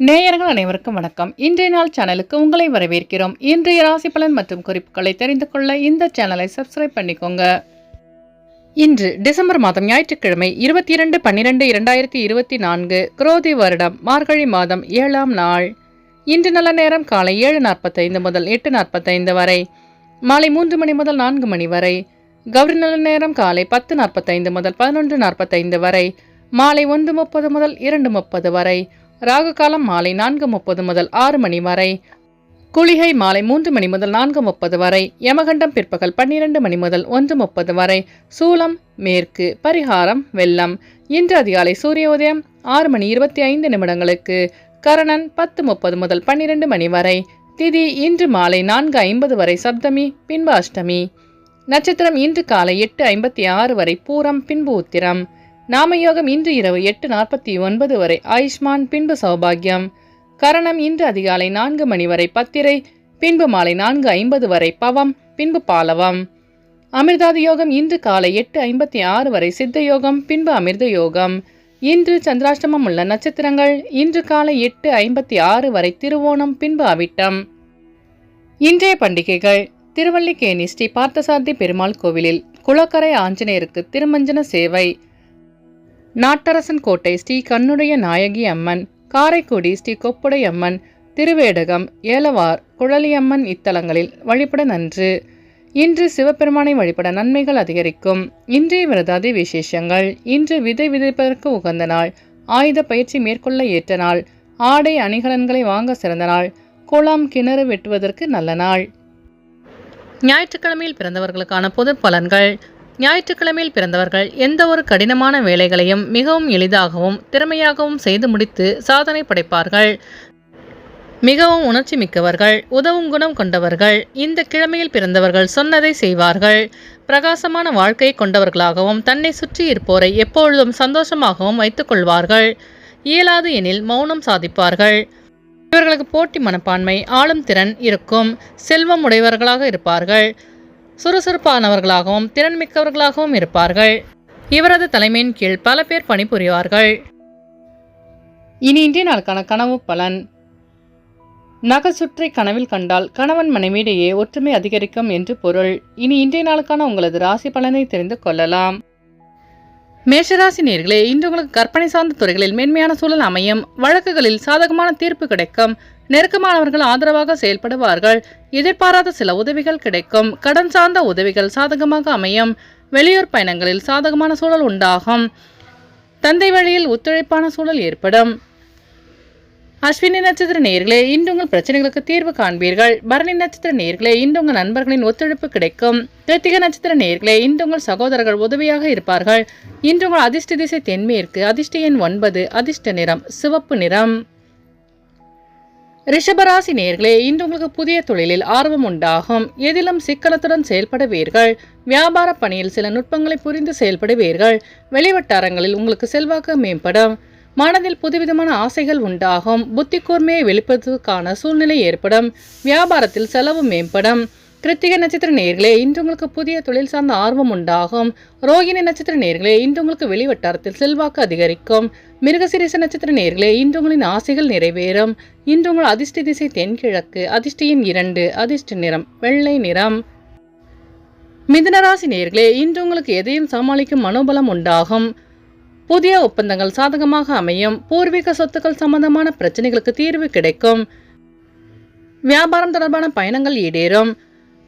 நேயர்கள் அனைவருக்கும் வணக்கம். இன்றைய நாள் சேனலுக்கு உங்களை வரவேற்கிறோம். இன்றைய ராசி பலன் மற்றும் குறிப்புகளை தெரிந்து கொள்ள இந்த சேனலை சப்ஸ்கிரைப் பண்ணிக்கோங்க. இன்று டிசம்பர் மாதம் ஞாயிற்றுக்கிழமை இருபத்தி இரண்டு பன்னிரெண்டு இரண்டாயிரத்தி இருபத்தி நான்கு குரோதி வருடம் மார்கழி மாதம் ஏழாம் நாள். இன்று நல்ல நேரம் காலை ஏழு நாற்பத்தைந்து முதல் எட்டு நாற்பத்தைந்து வரை. மாலை மூன்று மணி முதல் நான்கு மணி வரை. கௌரி நல்ல நேரம் காலை பத்து நாற்பத்தைந்து முதல் பதினொன்று நாற்பத்தைந்து வரை. மாலை ஒன்று முப்பது முதல் இரண்டு முப்பது வரை. ராகு காலம் மாலை நான்கு முப்பது முதல் ஆறு மணி வரை. குளிகை மாலை மூன்று மணி முதல் நான்கு முப்பது வரை. யமகண்டம் பிற்பகல் பன்னிரண்டு மணி முதல் ஒன்று முப்பது வரை. சூலம் மேற்கு பரிகாரம் வெள்ளம். இன்று அதிகாலை சூரிய உதயம் ஆறு மணி இருபத்தி ஐந்து நிமிடங்களுக்கு. கரணன் பத்து முப்பது முதல் பன்னிரண்டு மணி வரை. திதி இன்று மாலை நான்கு ஐம்பது வரை சப்தமி பின்பு அஷ்டமி. நட்சத்திரம் இன்று காலை எட்டு ஐம்பத்தி ஆறு வரை பூரம் பின்பு உத்திரம். நாமயோகம் இன்று இரவு எட்டு நாற்பத்தி ஒன்பது வரை ஆயுஷ்மான் பின்பு சௌபாகியம். கரணம் இன்று அதிகாலை நான்கு மணி வரை பத்திரை பின்பு மாலை நான்கு ஐம்பது வரை பவம் பின்பு பாலவம். அமிர்தாதி யோகம் இன்று காலை எட்டு ஐம்பத்தி ஆறு வரை சித்த யோகம் பின்பு அமிர்த யோகம். இன்று சந்திராஷ்டமம் உள்ள நட்சத்திரங்கள் இன்று காலை எட்டு ஐம்பத்தி ஆறு வரை திருவோணம் பின்பு அவிட்டம். இன்றைய பண்டிகைகள் திருவல்லிக்கேணி ஸ்ரீ பார்த்தசாரதி பெருமாள் கோவிலில் குளக்கரை ஆஞ்சநேயருக்கு திருமஞ்சன சேவை. நாட்டரசன் கோட்டை ஸ்ரீ கண்ணுடைய நாயகி அம்மன் காரைக்குடி ஸ்ரீ கொப்புடை அம்மன் திருவேடகம் ஏலவார் குழலியம்மன் இத்தலங்களில் வழிபட நன்று. இன்று சிவபெருமானை வழிபட நன்மைகள் அதிகரிக்கும். இன்றைய விரதாதி விசேஷங்கள் இன்று விதை விதைப்பதற்கு உகந்த நாள் ஆயுத பயிற்சி மேற்கொள்ள ஏற்ற நாள் ஆடை அணிகலன்களை வாங்க சிறந்த நாள் குளம் கிணறு வெட்டுவதற்கு நல்ல நாள். ஞாயிற்றுக்கிழமையில் பிறந்தவர்களுக்கான பொது பலன்கள் ஞாயிற்றுக்கிழமையில் பிறந்தவர்கள் எந்த ஒரு கடினமான வேலைகளையும் மிகவும் எளிதாகவும் திறமையாகவும் செய்து முடித்து சாதனை படைப்பார்கள். மிகவும் உணர்ச்சி மிக்கவர்கள் உதவும் குணம் கொண்டவர்கள் இந்த கிழமையில் பிறந்தவர்கள் சொன்னதை செய்வார்கள். பிரகாசமான வாழ்க்கை கொண்டவர்களாகவும் தன்னை சுற்றி இருப்போரை எப்பொழுதும் சந்தோஷமாகவும் வைத்துக்கொள்வார்கள் இயலாது எனில் மௌனம் சாதிப்பார்கள். இவர்களுக்கு போட்டி மனப்பான்மை ஆளும் திறன் இருக்கும். செல்வம் உடையவர்களாக இருப்பார்கள். சுறுசுறுப்பானவர்களாகவும் திறன்மிக்கவர்களாகவும் இருப்பார்கள். இவரது தலைமையின் கீழ் பல பேர் பணிபுரிவார்கள். இனி இன்றைய நாளுக்கான கனவு பலன். நகசுற்றை கனவில் கண்டால் கணவன் மனைவியிடையே ஒற்றுமை அதிகரிக்கும் என்று பொருள். இனி இன்றைய நாளுக்கான உங்களது ராசி பலனை தெரிந்து கொள்ளலாம். மேஷராசி நேர்களே இன்று உங்களுக்கு கற்பனை சார்ந்த துறைகளில் மென்மையான சூழல் அமையும். வழக்குகளில் சாதகமான தீர்ப்பு கிடைக்கும். நெருக்கமானவர்கள் ஆதரவாக செயல்படுவார்கள். எதிர்பாராத சில உதவிகள் கிடைக்கும். கடன் சார்ந்த உதவிகள் சாதகமாக அமையும். வெளியூர் பயணங்களில் சாதகமான சூழல் உண்டாகும். தந்தை வழியில் ஒத்துழைப்பான சூழல் ஏற்படும். அஸ்வினி நட்சத்திர நேர்களே இன்று உங்கள் பிரச்சனைகளுக்கு தீர்வு காண்பீர்கள். பரணி நட்சத்திர நேர்களே இன்று உங்கள் நண்பர்களின் ஒத்துழைப்பு கிடைக்கும். கிருத்திக நட்சத்திர நேர்களே இன்று உங்கள் சகோதரர்கள் உதவியாக இருப்பார்கள். இன்று உங்கள் அதிர்ஷ்ட திசை தென்மேற்கு அதிர்ஷ்ட எண் ஒன்பது அதிர்ஷ்ட நிறம் சிவப்பு நிறம். ரிஷபராசி நேர்களே இன்று உங்களுக்கு புதிய தொழிலில் ஆர்வம் உண்டாகும். எதிலும் சிக்கனத்துடன் செயல்படுவீர்கள். வியாபார பணியில் சில நுட்பங்களை புரிந்து செயல்படுவீர்கள். வெளிவட்டாரங்களில் உங்களுக்கு செல்வாக்கு மேம்படும். மனதில் புதுவிதமான ஆசைகள் உண்டாகும். புத்தி கூர்மையை வெளிப்படுத்துவதற்கான சூழ்நிலை ஏற்படும். வியாபாரத்தில் செலவு மேம்படும். கிருத்திக நட்சத்திர நேர்களே இன்று உங்களுக்கு புதிய தொழில் சார்ந்த ஆர்வம் உண்டாகும். ரோகிணி நட்சத்திர நேர்களே இன்று உங்களுக்கு வெளிவட்டாரத்தில் செல்வாக்கு அதிகரிக்கும். மிருகசிரீச நட்சத்திர நேர்களே இன்று உங்களின் ஆசைகள் நிறைவேறும். இன்று உங்கள் அதிர்ஷ்ட திசை தென்கிழக்கு அதிர்ஷ்டியின் இரண்டு அதிர்ஷ்ட நிறம் வெள்ளை நிறம். மிதுனராசி நேர்களே இன்று உங்களுக்கு எதையும் சமாளிக்கும் மனோபலம் உண்டாகும். புதிய ஒப்பந்தங்கள் சாதகமாக அமையும். பூர்வீக சொத்துக்கள் சம்பந்தமான பிரச்சனைகளுக்கு தீர்வு கிடைக்கும். வியாபாரம் தொடர்பான பயணங்கள் ஈடேறும்.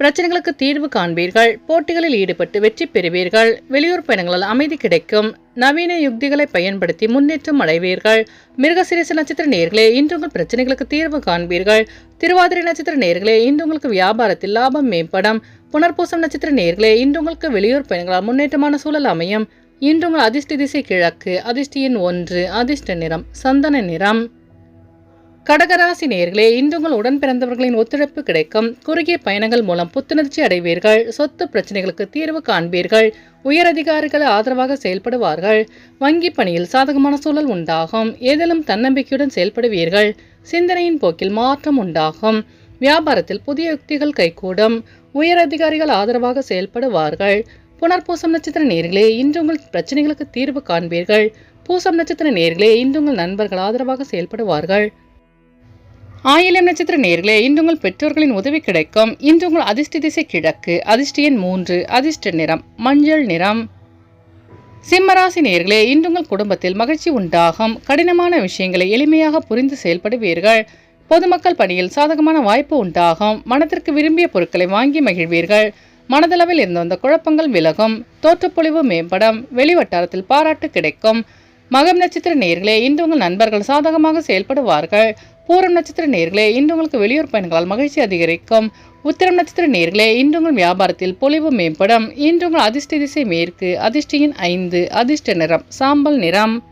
பிரச்சனைகளுக்கு தீர்வு காண்பீர்கள். போட்டிகளில் ஈடுபட்டு வெற்றி பெறுவீர்கள். வெளியூர் பயணங்களால் அமைதி கிடைக்கும். நவீன யுக்திகளை பயன்படுத்தி முன்னேற்றம் அடைவீர்கள். மிருகசிரிச நட்சத்திர நேர்களே இன்று உங்கள் பிரச்சனைகளுக்கு தீர்வு காண்பீர்கள். திருவாதிரை நட்சத்திர நேர்களே இன்று உங்களுக்கு வியாபாரத்தில் லாபம் மேம்படும். புனர்பூசம் நட்சத்திர நேர்களே இன்று உங்களுக்கு வெளியூர் பயணங்களால் முன்னேற்றமான சூழல் அமையும். இன்று உங்கள் அதிர்ஷ்ட திசை கிழக்கு அதிர்ஷ்டியின் ஒன்று அதிர்ஷ்ட நிறம் சந்தன நிறம். கடகராசி நேர்களே இன்று உங்கள் உடன் பிறந்தவர்களின் ஒத்துழைப்பு கிடைக்கும். குறுகிய பயணங்கள் மூலம் புத்துணர்ச்சி அடைவீர்கள். சொத்து பிரச்சனைகளுக்கு தீர்வு காண்பீர்கள். உயரதிகாரிகள் ஆதரவாக செயல்படுவார்கள். வங்கி பணியில் சாதகமான சூழல் உண்டாகும். ஏதேனும் தன்னம்பிக்கையுடன் செயல்படுவீர்கள். சிந்தனையின் போக்கில் மாற்றம் உண்டாகும். வியாபாரத்தில் புதிய யுக்திகள் கைகூடும். உயரதிகாரிகள் ஆதரவாக செயல்படுவார்கள். புனர்பூசம் நட்சத்திர நேர்களே இன்று உங்கள் பிரச்சனைகளுக்கு தீர்வு காண்பீர்கள். பூசம் நட்சத்திர நேர்களே இன்று உங்கள் நண்பர்கள் ஆதரவாக செயல்படுவார்கள். ஆயிலம் நட்சத்திர நேர்களே இன்று உங்கள் பெற்றோர்களின் உதவி கிடைக்கும். இன்று உங்கள் அதிர்ஷ்ட திசை கிழக்கு அதிர்ஷ்ட எண் மூன்று அதிர்ஷ்ட நிறம் மஞ்சள் நிறம். சிம்மராசி நேர்களே இன்று உங்கள் குடும்பத்தில் மகிழ்ச்சி உண்டாகும். கடினமான விஷயங்களை எளிமையாக புரிந்து செயல்படுவீர்கள். பொதுமக்கள் பணியில் சாதகமான வாய்ப்பு உண்டாகும். மனத்திற்கு விரும்பிய பொருட்களை வாங்கி மகிழ்வீர்கள். மனதளவில் இருந்து வந்த குழப்பங்கள் விலகும். தோற்றப்பொழிவு மேம்படும். வெளிவட்டாரத்தில் பாராட்டு கிடைக்கும். மகம் நட்சத்திர நேர்களே இன்று உங்கள் நண்பர்கள் சாதகமாக செயல்படுவார்கள். பூரம் நட்சத்திர நேர்களே இன்று உங்களுக்கு வெளியூர் பயணங்களால் மகிழ்ச்சி அதிகரிக்கும். உத்திரம் நட்சத்திர நேர்களே இன்று உங்கள் வியாபாரத்தில் பொலிவு மேம்படும். இன்று உங்கள் அதிர்ஷ்ட திசை மேற்கு அதிர்ஷ்டியின் ஐந்து அதிர்ஷ்ட நிறம் சாம்பல் நிறம்.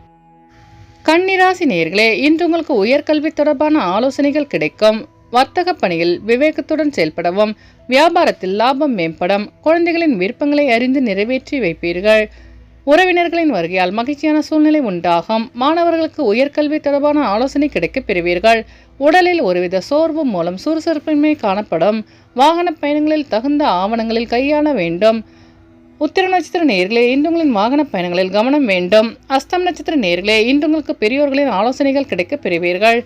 கண்ணிராசி நேர்களே இன்று உங்களுக்கு உயர்கல்வி தொடர்பான ஆலோசனைகள் கிடைக்கும். வர்த்தக பணியில் விவேகத்துடன் செயல்படவும் வியாபாரத்தில் லாபம் மேம்படும் குழந்தைகளின் விருப்பங்களை அறிந்து நிறைவேற்றி வைப்பீர்கள். உறவினர்களின் வருகையால் மகிழ்ச்சியான சூழ்நிலை உண்டாகும். மாணவர்களுக்கு உயர்கல்வி தொடர்பான ஆலோசனை கிடைக்கப் பெறுவீர்கள். உடலில் ஒருவித சோர்வு மூலம் சுறுசுறுப்பின்மை காணப்படும். வாகன பயணங்களில் தகுந்த ஆவணங்களில் கையாள வேண்டும். உத்திர நட்சத்திர நேர்களே இன்று உங்களின் வாகன பயணங்களில் கவனம் வேண்டும். அஸ்தம் நட்சத்திர நேர்களே இன்று உங்களுக்கு பெரியோர்களின் ஆலோசனைகள் கிடைக்கப் பெறுவீர்கள்.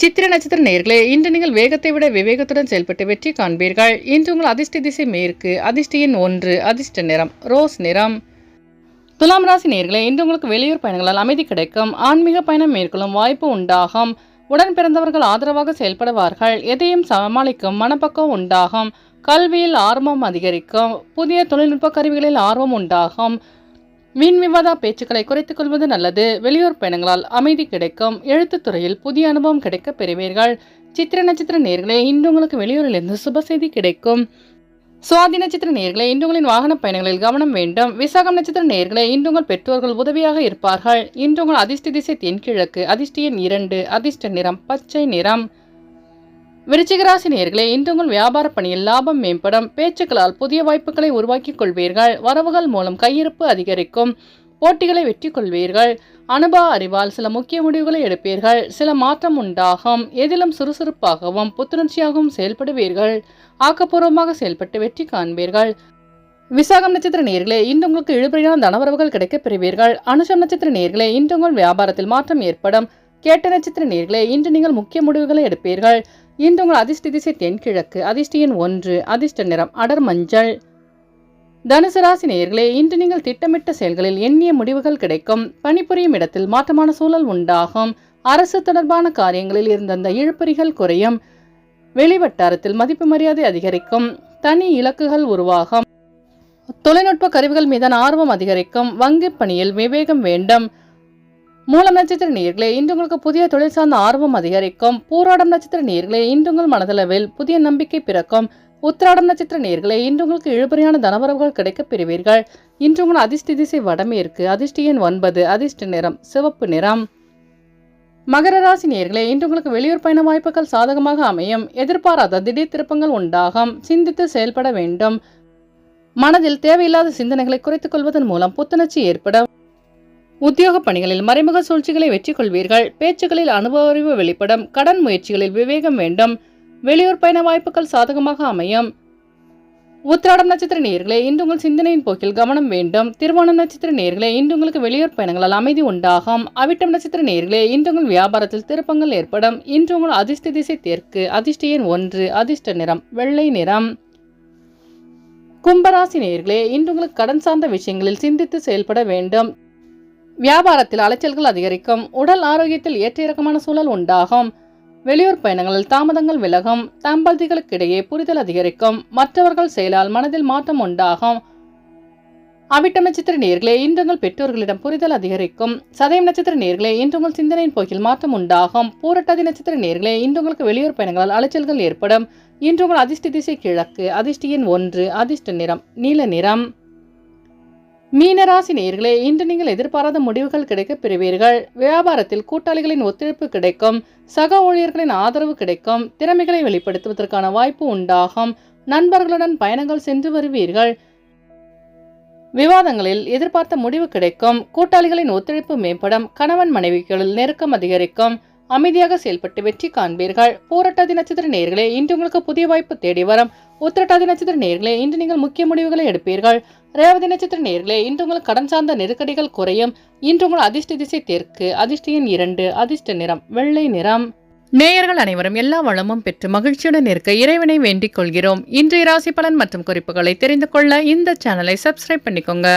சித்திர நட்சத்திர நேர்களே இன்று நீங்கள் வேகத்தை விட விவேகத்துடன் செயல்பட்டு வெற்றி காண்பீர்கள். இன்று உங்கள் அதிர்ஷ்ட திசை மேற்கு அதிர்ஷ்டியின் ஒன்று அதிர்ஷ்ட நிறம் ரோஸ் நிறம். துலாம் ராசி நேர்களே இன்று உங்களுக்கு வெளியூர் பயணங்களால் அமைதி கிடைக்கும். ஆன்மீக பயணம் மேற்கொள்ளும் வாய்ப்பு உண்டாகும். உடன் பிறந்தவர்கள் ஆதரவாக செயல்படுவார்கள். எதையும் சமாளிக்கும் மனப்பக்கம் உண்டாகும். கல்வியில் ஆர்வம் அதிகரிக்கும். புதிய தொழில்நுட்ப கருவிகளில் ஆர்வம் உண்டாகும். வீண் விவாத பேச்சுக்களை குறைத்துக் கொள்வது நல்லது. வெளியூர் பயணங்களால் அமைதி கிடைக்கும். எழுத்துத்துறையில் புதிய அனுபவம் கிடைக்கப் பெறுவீர்கள். சித்திர நட்சத்திர நேர்களே இன்று உங்களுக்கு வெளியூரிலிருந்து சுப செய்தி கிடைக்கும். சுவாதி நட்சத்திர நேர்களே இன்று உங்களின் வாகன பயணங்களில் கவனம் வேண்டும். விசாகம் நட்சத்திர நேர்களே இன்று உங்கள் பெற்றோர்கள் உதவியாக இருப்பார்கள். இன்று உங்கள் அதிர்ஷ்ட திசை தென்கிழக்கு அதிர்ஷ்ட எண் இரண்டு அதிர்ஷ்ட நிறம் பச்சை நிறம். விருச்சிகராசி நேர்களே இன்று உங்கள் வியாபார பணியில் லாபம் மேம்படும். பேச்சுக்களால் புதிய வாய்ப்புகளை உருவாக்கிக் கொள்வீர்கள். வரவுகள் மூலம் கையிருப்பு அதிகரிக்கும். போட்டிகளை வெற்றி கொள்வீர்கள். அனுபவ அறிவால் சில முக்கிய முடிவுகளை எடுப்பீர்கள். சில மாற்றம் உண்டாகும். எதிலும் சுறுசுறுப்பாகவும் புத்துணர்ச்சியாகவும் செயல்படுவீர்கள். ஆக்கப்பூர்வமாக செயல்பட்டு வெற்றி காண்பீர்கள். விசாகம் நட்சத்திர நேர்களே இன்று உங்களுக்கு இழுபறியான தனவரவுகள் கிடைக்கப் பெறுவீர்கள். அனுஷம் நட்சத்திர நேர்களே இன்று உங்கள் வியாபாரத்தில் மாற்றம் ஏற்படும். கேட்ட நட்சத்திர நேர்களே இன்று நீங்கள் முக்கிய முடிவுகளை எடுப்பீர்கள். இன்று உங்கள் அதிர்ஷ்ட திசை தென்கிழக்கு அதிர்ஷ்டியின் ஒன்று அதிர்ஷ்ட நிறம் அடர் மஞ்சள். தனுசு ராசி நேயர்களே இன்று நீங்கள் திட்டமிட்ட செயல்களில் எண்ணிய முடிவுகள் கிடைக்கும். பணிபுரியும் இடத்தில் மாற்றமான சூழல் உண்டாகும். அரசு தொடர்பான காரியங்களில் இருந்த அந்த இழுபறிகள் குறையும். வெளிவட்டாரத்தில் மதிப்பு மரியாதை அதிகரிக்கும். தனி இலக்குகள் உருவாகும். தொழில்நுட்ப கருவிகள் மீதான ஆர்வம் அதிகரிக்கும். வங்கி பணியில் விவேகம் வேண்டும். மூலம் நட்சத்திர நீர்களே இன்று உங்களுக்கு புதிய தொழில் சார்ந்த ஆர்வம் அதிகரிக்கும். பூராடம் நட்சத்திர நீர்களே இன்று உங்கள் மனதளவில் புதிய நம்பிக்கை பிறக்கும். உத்திராடம் நட்சத்திர நேர்களே இன்று உங்களுக்கு இழுபறியான தனவரவுகள் கிடைக்கப் பெறுவீர்கள். இன்று உங்கள் அதிர்ஷ்ட திசை வடமேற்கு அதிர்ஷ்ட எண் ஒன்பது அதிர்ஷ்ட நிறம் சிவப்பு நிறம். மகர ராசி நேர்களே இன்று உங்களுக்கு வெளியூர் பயண வாய்ப்புகள் சாதகமாக அமையும். எதிர்பாராத திடீர் திருப்பங்கள் உண்டாகும். சிந்தித்து செயல்பட வேண்டும். மனதில் தேவையில்லாத சிந்தனைகளை குறைத்துக் கொள்வதன் மூலம் புத்துணர்ச்சி ஏற்படும். உத்தியோக பணிகளில் மறைமுக சூழ்ச்சிகளை வெற்றி கொள்வீர்கள். பேச்சுகளில் அனுபவ அறிவு வெளிப்படும். கடன் முயற்சிகளில் விவேகம் வேண்டும். வெளியூர் பயண வாய்ப்புகள் சாதகமாக அமையும். உத்திராடம் நட்சத்திர நேர்களே இன்று உங்கள் சிந்தனையின் போக்கில் கவனம் வேண்டும். திருவோணம் நட்சத்திர நேர்களே இன்று உங்களுக்கு வெளியூர் பயணங்களால் அமைதி உண்டாகும். அவிட்டம் நட்சத்திர நேர்களே இன்று உங்கள் வியாபாரத்தில் திருப்பங்கள் ஏற்படும். இன்று உங்கள் அதிர்ஷ்ட திசை தெற்கு அதிர்ஷ்ட எண் ஒன்று அதிர்ஷ்ட நிறம் வெள்ளை நிறம். கும்பராசி நேர்களே இன்று உங்களுக்கு கடன் சார்ந்த விஷயங்களில் சிந்தித்து செயல்பட வேண்டும். வியாபாரத்தில் அலைச்சல்கள் அதிகரிக்கும். உடல் ஆரோக்கியத்தில் ஏற்ற இறக்கமான சூழல் உண்டாகும். வெளியூர் பயணங்களில் தாமதங்கள் விலகும். தம்பதிகளுக்கிடையே புரிதல் அதிகரிக்கும். மற்றவர்கள் செயலால் மனதில் மாற்றம் உண்டாகும். அவிட்ட நட்சத்திர நேர்களே இன்று உங்கள் பெற்றோர்களிடம் புரிதல் அதிகரிக்கும். சதயம் நட்சத்திர நேர்களே இன்று உங்கள் சிந்தனையின் போக்கில் மாற்றம் உண்டாகும். பூரட்டாதி நட்சத்திர நேர்களே இன்று உங்களுக்கு வெளியூர் பயணங்களால் அலைச்சல்கள் ஏற்படும். இன்று உங்கள் அதிர்ஷ்ட திசை கிழக்கு அதிர்ஷ்டியின் ஒன்று அதிர்ஷ்ட நிறம் நீல நிறம். மீனராசி நேர்களே இன்று நீங்கள் எதிர்பாராத முடிவுகள் கிடைக்க பெறுவீர்கள். வியாபாரத்தில் கூட்டாளிகளின் ஒத்துழைப்பு கிடைக்கும். சக ஊழியர்களின் ஆதரவு கிடைக்கும். திறமைகளை வெளிப்படுத்துவதற்கான வாய்ப்பு உண்டாகும். நண்பர்களுடன் பயணங்கள் சென்று வருவீர்கள். விவாதங்களில் எதிர்பார்த்த முடிவு கிடைக்கும். கூட்டாளிகளின் ஒத்துழைப்பு மேம்படும். கணவன் மனைவிகளில் நெருக்கம் அதிகரிக்கும். அமைதியாக செயல்பட்டு வெற்றி காண்பீர்கள். போராட்ட நட்சத்திர நேர்களே இன்று உங்களுக்கு புதிய வாய்ப்பு தேடி வரும். உத்திரட்டாதி நட்சத்திர நேர்களே இன்று நீங்கள் முக்கிய முடிவுகளை எடுப்பீர்கள். ரேவதி நட்சத்திர நேர்களே இன்று உங்கள் கடன் சார்ந்த நெருக்கடிகள் குறையும். இன்று உங்கள் அதிர்ஷ்ட திசை தெற்கு அதிர்ஷ்டியின் இரண்டு அதிர்ஷ்ட நிறம் வெள்ளை நிறம். நேயர்கள் அனைவரும் எல்லா வளமும் பெற்று மகிழ்ச்சியுடன் இருக்க இறைவனை வேண்டிக் கொள்கிறோம். இன்றைய ராசி பலன் மற்றும் குறிப்புகளை தெரிந்து கொள்ள இந்த சேனலை சப்ஸ்கிரைப் பண்ணிக்கோங்க.